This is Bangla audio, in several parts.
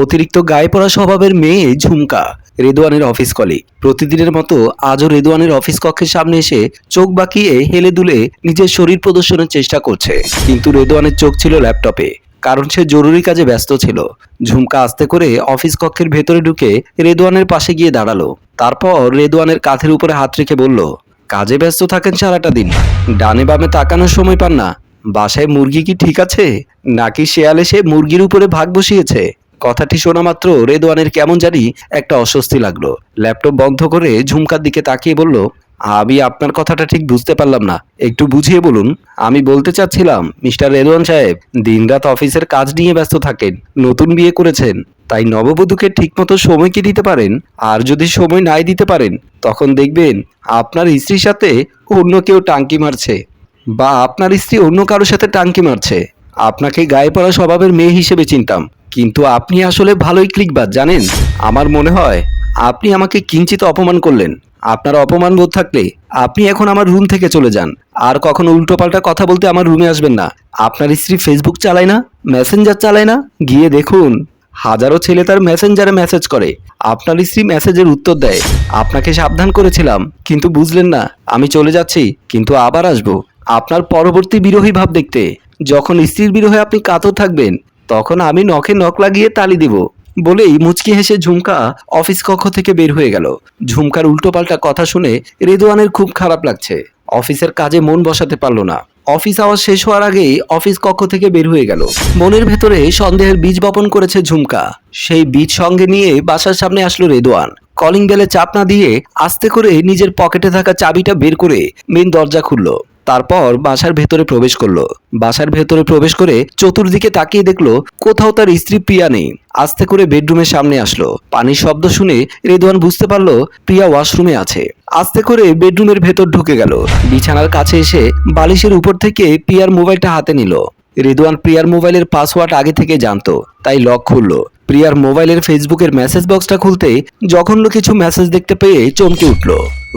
অতিরিক্ত গায়ে পড়া স্বভাবের মেয়ে ঝুমকা রেদওয়ানের অফিস কলিগ প্রতিদিনের মতো আজও রেদওয়ানের অফিস কক্ষের সামনে এসে চোখ বাঁকিয়ে হেলে দুলে নিজের শরীর প্রদর্শনের চেষ্টা করছে। কিন্তু রেদওয়ানের চোখ ছিল ল্যাপটপে কারণ সে জরুরি কাজে ব্যস্ত ছিল। ঝুমকা আস্তে করে অফিস কক্ষের ভেতরে ঢুকে রেদওয়ানের পাশে গিয়ে দাঁড়াল। তারপর রেদওয়ানের কাঁধের উপরে হাত রেখে বলল, কাজে ব্যস্ত থাকেন সারাটা দিন। ডানে বামে তাকানোর সময় পান না। বাসায় মুরগি কি ঠিক আছে? নাকি শেয়ালে সে মুরগির উপরে ভাগ বসিয়েছে? কথাটি শোনা মাত্র রেদওয়ানের কেমন জানি একটা অস্বস্তি লাগল। ল্যাপটপ বন্ধ করে ঝুমকার দিকে তাকিয়ে বলল, আমি আপনার কথাটা ঠিক বুঝতে পারলাম না। একটু বুঝিয়ে বলুন, আমি বলতে চাচ্ছিলাম, মিস্টার রেদওয়ান সাহেব, দিনরাত অফিসের কাজ নিয়ে ব্যস্ত থাকেন, নতুন বিয়ে করেছেন, তাই নববধূকে ঠিকমতো সময় কি দিতে পারেন? আর যদি সময় নাই দিতে পারেন, তখন দেখবেন আপনার স্ত্রীর সাথে অন্য কেউ টাঙ্কি মারছে বা আপনার স্ত্রী অন্য কারোর সাথে টাঙ্কি মারছে। আপনাকে গায়ে পড়া স্বভাবের মেয়ে হিসেবে চিনতাম। কিন্তু আপনি আসলে ভালোই ক্লিকবাজ জানেন? আমার মনে হয় আপনি আমাকে কিঞ্চিত অপমান করলেন। আপনার অপমান বোধ থাকলে আপনি এখন আমার রুম থেকে চলে যান। আর কখনো উল্টোপাল্টা কথা বলতে আমার রুমে আসবেন না। আপনার স্ত্রী ফেসবুক চালায় না মেসেঞ্জার চালায় না? গিয়ে দেখুন, হাজারো ছেলে তার মেসেঞ্জারে মেসেজ করে। আপনার স্ত্রী মেসেজের উত্তর দেয়, আপনাকে সাবধান করেছিলাম, কিন্তু বুঝলেন না, আমি চলে যাচ্ছি, কিন্তু আবার আসব। আপনার পরবর্তী বিরোহী ভাব দেখতে, যখন স্ত্রীর বিরহে আপনি কাতর থাকবেন তখন আমি নখে নখ লাগিয়ে তালি দিব। বলেই মুচকি হেসে ঝুমকা অফিস কক্ষ থেকে বের হয়ে গেল। ঝুমকার উল্টোপাল্টা কথা শুনে রেদওয়ানের খুব খারাপ লাগছে। অফিসের কাজে মন বসাতে পারল না। অফিস আওয়াজ শেষ হওয়ার আগেই অফিস কক্ষ থেকে বের হয়ে গেল। মনের ভেতরে সন্দেহের বীজ বপন করেছে ঝুমকা। সেই বীজ সঙ্গে নিয়ে বাসার সামনে আসলো রেদোয়ান। কলিং বেলে চাপ না দিয়ে আস্তে করে নিজের পকেটে থাকা চাবিটা বের করে মেন দরজা খুললো। তারপর বাসার ভেতরে প্রবেশ করল। বাসার ভেতরে প্রবেশ করে চতুর্দিকে তাকিয়ে দেখল কোথাও তার স্ত্রী প্রিয়া নেই। আস্তে করে বেডরুমের সামনে আসলো। পানির শব্দ শুনে রেদওয়ান বুঝতে পারল প্রিয়া ওয়াশরুমে আছে। আস্তে করে বেডরুমের ভেতর ঢুকে গেল। বিছানার কাছে এসে বালিশের উপর থেকে প্রিয়ার মোবাইলটা হাতে নিল। রিদওয়ান প্রিয়ার মোবাইলের পাসওয়ার্ড আগে থেকে জানতো, তাই লক খুললো। প্রিয়ার মোবাইলের ফেসবুকের মেসেজ বক্সটা খুলতে জঘন্য কিছু মেসেজ দেখতে পেয়ে চমকে উঠল।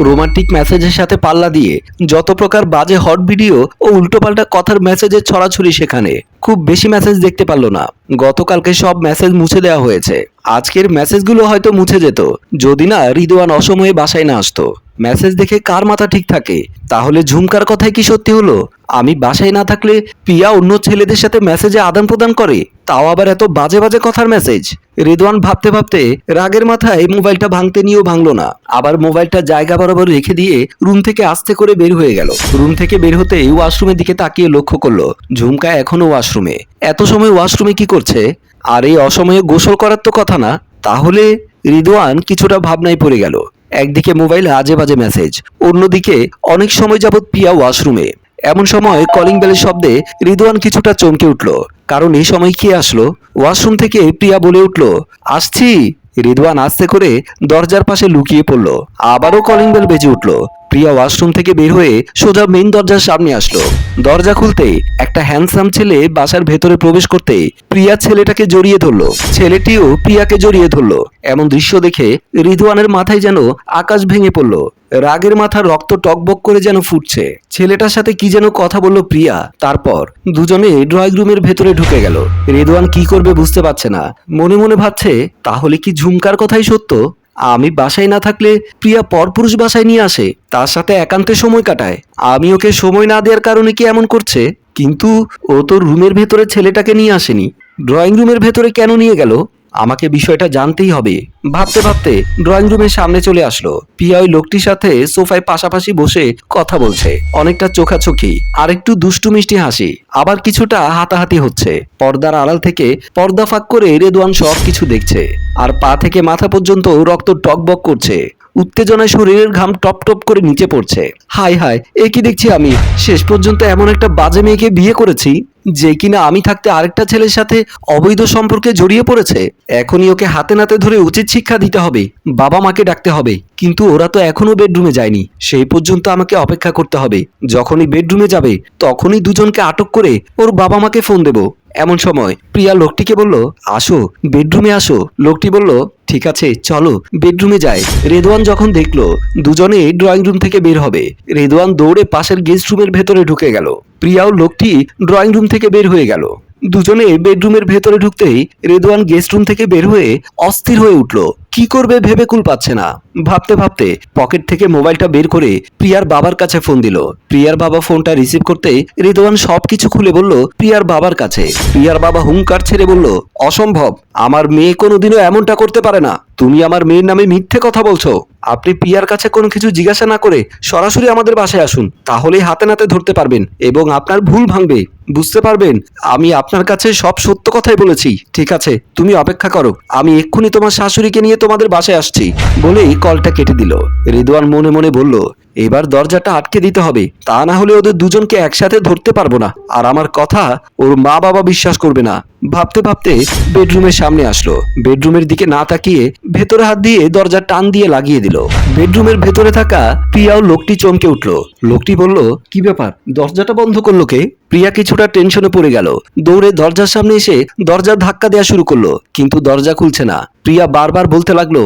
রোমান্টিক মেসেজের সাথে পাল্লা দিয়ে যত প্রকার বাজে হট ভিডিও ও উল্টোপাল্টা কথার মেসেজের ছড়াছড়ি সেখানে, খুব বেশি মেসেজ দেখতে পারল না। গতকালকে সব মেসেজ মুছে দেওয়া হয়েছে। আজকের মেসেজগুলো হয়তো মুছে যেত, যদি না রিদওয়ান অসময়ে বাসায় না আসতো। মেসেজ দেখে কার মাথা ঠিক থাকে? তাহলে ঝুমকার কথাই কি সত্যি হলো? আমি বাসায় না থাকলে পিয়া অন্য ছেলেদের সাথে মেসেজে আদান প্রদান করে? তাও আবার এত বাজে বাজে কথার মেসেজ রিদওয়ান ভাবতে ভাবতে রাগের মাথায় মোবাইলটা ভাঙতে নিয়েও ভাঙলো না। আবার মোবাইলটা জায়গা বরাবর রেখে দিয়ে রুম থেকে আস্তে করে বের হয়ে গেল। রুম থেকে বের হতে ওয়াশরুমের দিকে তাকিয়ে লক্ষ্য করল, ঝুমকা এখনও ওয়াশরুমে। এত সময় ওয়াশরুমে কি করছে? আর এই অসময়ে গোসল করার তো কথা না। তাহলে রিদওয়ান কিছুটা ভাবনায় পড়ে গেল। একদিকে মোবাইল আজে বাজে মেসেজ অন্যদিকে অনেক সময় যাবৎ পিয়া ওয়াশরুমে। এমন সময় কলিং বেলের শব্দে রিদওয়ান কিছুটা চমকে উঠল। কারণ এই সময় কে আসলো? ওয়াশরুম থেকে প্রিয়া বলে উঠল, আসছি। রিদওয়ান আসতে করে দরজার পাশে লুকিয়ে পড়ল। আবারও কলিং বেল বেজে উঠল। প্রিয়া ওয়াশরুম থেকে বের হয়ে সোজা মেন দরজার সামনে আসলো। দরজা খুলতে একটা হ্যান্ডসাম ছেলে বাসার ভেতরে প্রবেশ করতে প্রিয়া ছেলেটাকে জড়িয়ে ধরলো। ছেলেটিও প্রিয়াকে জড়িয়ে ধরলো। এমন দৃশ্য দেখে রিদওয়ানের মাথায় যেন আকাশ ভেঙে পড়ল। রাগের মাথা রক্ত টকবক করে যেন ফুটছে। ছেলেটার সাথে কি যেন কথা বলল প্রিয়া। তারপর দুজনে ড্রয়িং রুমের ভেতরে ঢুকে গেল। রেদওয়ান কি করবে বুঝতে পারছে না। মনে মনে ভাবছে, তাহলে কি ঝুমকার কথাই সত্য? আমি বাসায় না থাকলে প্রিয়া পরপুরুষ বাসায় নিয়ে আসে, তার সাথে একান্তে সময় কাটায়। আমি ওকে সময় না দেওয়ার কারণে কি এমন করছে? কিন্তু ও তো রুমের ভেতরে ছেলেটাকে নিয়ে আসেনি। ড্রয়িং রুমের ভেতরে কেন নিয়ে গেল? আমাকে বিষয়টা জানতেই হবে। ভাবতে ভাবতে ড্রয়িং রুমের সামনে চলে আসলো। পিয়া ওই লোকটির সাথে সোফায় পাশাপাশি বসে কথা বলছে। অনেকটা চোখাচোখি আর একটু দুষ্টু মিষ্টি হাসি। আবার কিছুটা হাতাহাতি হচ্ছে। পর্দার আড়াল থেকে পর্দা ফাঁক করে রেদওয়ান সব কিছু দেখছে। আর পা থেকে মাথা পর্যন্ত রক্ত টকবক করছে। উত্তেজনায় শরীরের ঘাম টপ টপ করে নিচে পড়ছে। হাই হাই এ কি দেখছি আমি? শেষ পর্যন্ত এমন একটা বাজে মেয়েকে বিয়ে করেছি? যে কিনা আমি থাকতে আরেকটা ছেলের সাথে অবৈধ সম্পর্কে জড়িয়ে পড়েছে। এখনই ওকে হাতে নাতে ধরে উচিত শিক্ষা দিতে হবে, বাবা মাকে ডাকতে হবে। কিন্তু ওরা তো এখনও বেডরুমে যায়নি, সেই পর্যন্ত আমাকে অপেক্ষা করতে হবে। যখনই বেডরুমে যাবে, তখনই দুজনকে আটক করে ওর বাবা মাকে ফোন দেব। এমন সময় প্রিয়া লোকটিকে বলল, আসো, বেডরুমে আসো। লোকটি বলল, ঠিক আছে, চলো। বেডরুমে যায়। রেদওয়ান যখন দেখল, দুজনে ড্রয়িং রুম থেকে বের হবে। রেদওয়ান দৌড়ে পাশের গেস্ট রুমের ভেতরে ঢুকে গেল। প্রিয়াও লোকটি ড্রয়িং রুম থেকে বের হয়ে গেল। দুজনে বেডরুমের ভেতরে ঢুকতেই রেদওয়ান গেস্ট রুম থেকে বের হয়ে অস্থির হয়ে উঠল। কি করবে ভেবে কুল পাচ্ছে না। ভাবতে ভাবতে পকেট থেকে মোবাইলটা বের করে প্রিয়ার বাবার কাছে ফোন দিল। প্রিয়ার বাবা ফোনটা রিসিভ করতে রেদওয়ান সবকিছু খুলে বলল, প্রিয়ার বাবার কাছে। প্রিয়ার বাবা হুঙ্কার ছেড়ে বলল, অসম্ভব, আমার মেয়ে কোনোদিনও এমনটা করতে পারে না। তুমি আমার মেয়ের নামে মিথ্যে কথা বলছো। আপনি প্রিয়ার কাছে কোনো কিছু জিজ্ঞাসা না করে সরাসরি আমাদের বাসায় আসুন। তাহলেই হাতে নাতে ধরতে পারবেন এবং আপনার ভুল ভাঙবে। বুঝতে পারবেন, আমি আপনার কাছে সব সত্য কথাই বলেছি। ঠিক আছে, তুমি অপেক্ষা করো। আমি এক্ষুনি তোমার শাশুড়িকে নিয়ে তোমাদের বাসায় আসছি। বলেই কলটা কেটে দিল। রিদওয়ান মনে মনে বলল, এবার দরজাটা আটকে দিতে হবে। তা না হলে ওদের দুজনকে একসাথে ধরতে পারব না। আর আমার কথা ওর মা বাবা বিশ্বাস করবে না। ভাবতে ভাবতে বেডরুমের সামনে আসলো। বেডরুমের দিকে না তাকিয়ে ভেতরে হাত দিয়ে দরজা টান দিয়ে লাগিয়ে দিল। বেডরুমের ভেতরে থাকা প্রিয়াও লোকটি চমকে উঠল। লোকটি বলল, কি ব্যাপার? দরজাটা বন্ধ করল কে? প্রিয়া কিছুটা টেনশনে পড়ে গেল। দৌড়ে দরজার সামনে এসে দরজার ধাক্কা দেওয়া শুরু করল। কিন্তু দরজা খুলছে না। প্রিয়া বারবার বলতে লাগল,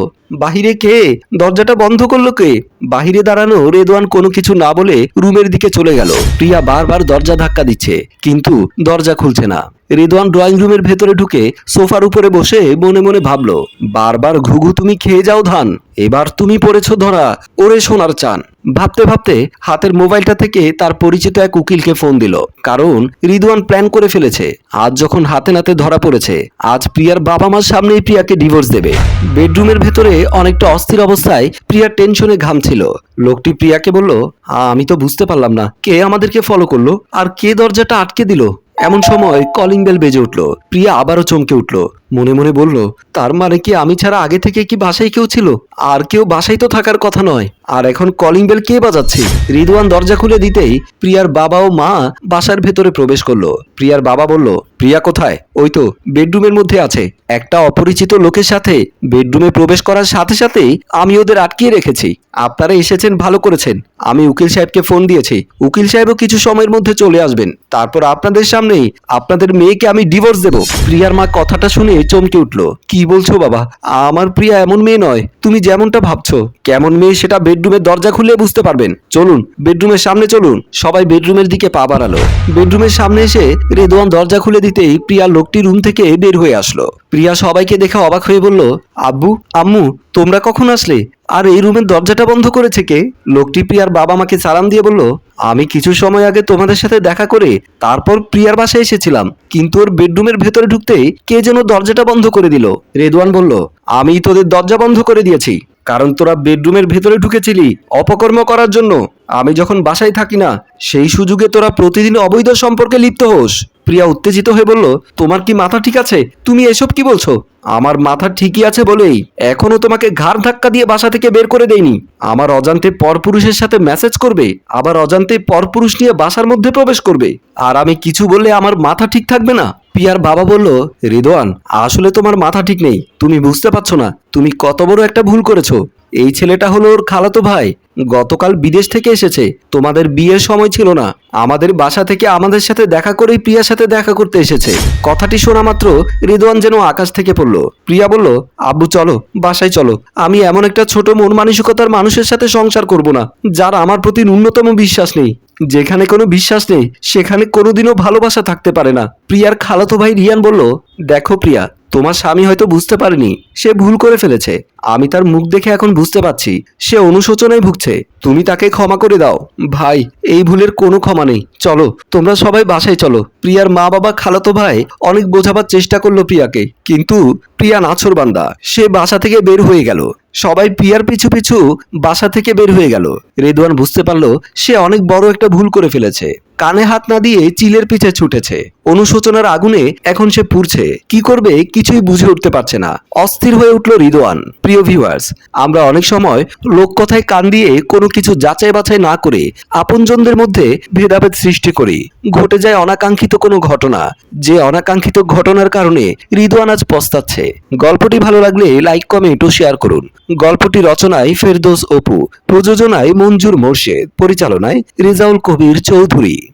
বাহিরে কে? দরজাটা বন্ধ করল কে? বাহিরে দাঁড়ানো রেদওয়ান কোনো কিছু না বলে রুমের দিকে চলে গেল। প্রিয়া বারবার দরজা ধাক্কা দিচ্ছে, কিন্তু দরজা খুলছে না। রেদওয়ান ড্রয়িং রুমের ভেতরে ঢুকে সোফার উপরে বসে মনে মনে ভাবলো, বারবার ঘুঘু তুমি খেয়ে যাও ধান, এবার তুমি পড়েছো ধরা, ওরে সোনার চান। ভাবতে ভাবতে হাতের মোবাইলটা থেকে তার পরিচিত এক উকিলকে ফোন দিল, কারণ রিদওয়ান প্ল্যান করে ফেলেছে, আজ যখন হাতে নাতে ধরা পড়েছে, আজ প্রিয়ার বাবা মার সামনেই প্রিয়াকে ডিভোর্স দেবে। বেডরুমের ভেতরে অনেকটা অস্থির অবস্থায় প্রিয়ার টেনশনে ঘামছিল লোকটি প্রিয়াকে বলল আমি তো বুঝতে পারলাম না, কে আমাদেরকে ফলো করল, আর কে দরজাটা আটকে দিল? এমন সময় কলিং বেল বেজে উঠল। প্রিয়া আবারও চমকে উঠল। মনে মনে বলল, তার মানে কি আমি ছাড়া আগে থেকে কি বাসায় কেউ ছিল? আর কেউ বাসায় তো থাকার কথা নয়। আর এখন কলিং বেল কে বাজাচ্ছে? রিদওয়ান দরজা খুলে দিতেই প্রিয়ার বাবা ও মা বাসার ভেতরে প্রবেশ করল। প্রিয়ার বাবা বলল, প্রিয়া কোথায়? ওই তো, বেডরুমের মধ্যে আছে। একটা অপরিচিত লোকের সাথে বেডরুমে প্রবেশ করার সাথে সাথেই আমি ওদের আটকিয়ে রেখেছি। আপনারা এসেছেন, ভালো করেছেন। আমি উকিল সাহেবকে ফোন দিয়েছি। উকিল সাহেবও কিছু সময়ের মধ্যে চলে আসবেন। তারপর আপনাদের সামনেই আপনাদের মেয়েকে আমি ডিভোর্স দেব। প্রিয়ার মা কথাটা শুনে চমকে উঠল। কি বলছো বাবা? আমার প্রিয়া এমন মেয়ে নয়। তুমি যেমনটা ভাবছ, কেমন মেয়ে সেটা বেডরুমের দরজা খুলে বুঝতে পারবেন। চলুন, বেডরুমের সামনে চলুন। সবাই বেডরুমের দিকে পা বাড়ালো। বেডরুমের সামনে এসে রেদোয়ান দরজা খুলে দিতেই প্রিয়া লোকটি রুম থেকে বের হয়ে আসলো। প্রিয়া সবাইকে দেখে অবাক হয়ে বলল, আব্বু, আম্মু, তোমরা কখন আসলে? আর এই রুমের দরজাটা বন্ধ করেছে কে লোকটি প্রিয়ার বাবা মাকে সালাম দিয়ে বলল, আমি কিছু সময় আগে তোমাদের সাথে দেখা করে তারপর প্রিয়ার বাসায় এসেছিলাম, কিন্তু ওর বেডরুমের ভেতরে ঢুকতেই কে যেন দরজাটা বন্ধ করে দিল। রেদওয়ান বলল আমি তোদের দরজা বন্ধ করে দিয়েছি, কারণ তোরা বেডরুমের ভেতরে ঢুকেছিলি অপকর্ম করার জন্য। আমি যখন বাসায় থাকি না, সেই সুযোগে তোরা প্রতিদিন অবৈধ সম্পর্কে লিপ্ত হোস। প্রিয়া উত্তেজিত হয়ে বলল, তোমার কি মাথা ঠিক আছে? তুমি এসব কি বলছো? আমার মাথা ঠিকই আছে বলেই। এখনও তোমাকে ঘাড় ধাক্কা দিয়ে বাসা থেকে বের করে দেয়নি আমার অজান্তে পরপুরুষের সাথে মেসেজ করবে, আবার অজান্তে পরপুরুষ নিয়ে বাসার মধ্যে প্রবেশ করবে। আর আমি কিছু বললে আমার মাথা ঠিক থাকবে না? পিয়ার বাবা বলল রিদওয়ান আসলে তোমার মাথা ঠিক নেই। তুমি বুঝতে পারছ না, তুমি কত বড় একটা ভুল করেছ। এই ছেলেটা হলো ওর খালাতো ভাই। গতকাল বিদেশ থেকে এসেছে। তোমাদের বিয়ের সময় ছিল না। আমাদের বাসা থেকে আমাদের সাথে দেখা করেই প্রিয়ার সাথে দেখা করতে এসেছে। কথাটি শোনা মাত্র রিদওয়ান যেন আকাশ থেকে পড়ল। প্রিয়া বলল, আব্বু, চলো, বাসায় চলো। আমি এমন একটা ছোট মন মানসিকতার মানুষের সাথে সংসার করব না, যার আমার প্রতি ন্যূনতম বিশ্বাস নেই। যেখানে কোনো বিশ্বাস নেই, সেখানে কোনোদিনও ভালোবাসা থাকতে পারে না। প্রিয়ার খালাতো ভাই রিয়ান বলল, দেখো প্রিয়া তোমার স্বামী হয়তো বুঝতে পারেনি, সে ভুল করে ফেলেছে। আমি তার মুখ দেখে এখন বুঝতে পারছি, সে অনুশোচনায় ভুগছে। তুমি তাকে ক্ষমা করে দাও। ভাই, এই ভুলের কোনো ক্ষমা নেই। চলো, তোমরা সবাই বাসায় চলো। প্রিয়ার মা বাবা খালাতো ভাই অনেক বোঝাবার চেষ্টা করল প্রিয়াকে। কিন্তু প্রিয়া নাছরবান্দা সে বাসা থেকে বের হয়ে গেল। সবাই প্রিয়ার পিছু পিছু বাসা থেকে বের হয়ে গেল। রেদওয়ান বুঝতে পারল, সে অনেক বড় একটা ভুল করে ফেলেছে। কানে হাত না দিয়ে চিলের পিছে ছুটেছে। অনুশোচনার আগুনে এখন সে পুড়ছে। কি করবে কিছুই বুঝে উঠতে পারছে না। অস্থির হয়ে উঠল রিদওয়ান প্রিয় ভিউয়ার্স, আমরা অনেক সময় লোক কথায় কান দিয়ে কোনো কিছু যাচাই বাছাই না করে আপনজনদের মধ্যে ভেদাভেদ সৃষ্টি করি। ঘটে যায় অনাকাঙ্ক্ষিত কোনো ঘটনা। যে অনাকাঙ্ক্ষিত ঘটনার কারণে রিদওয়ান আজ পস্তাচ্ছে। গল্পটি ভালো লাগলে লাইক, কমেন্ট ও শেয়ার করুন। গল্পটি রচনায় ফেরদৌস অপু, প্রযোজনায় মঞ্জুর মোর্শেদ, পরিচালনায় রেজাউল কবির চৌধুরী।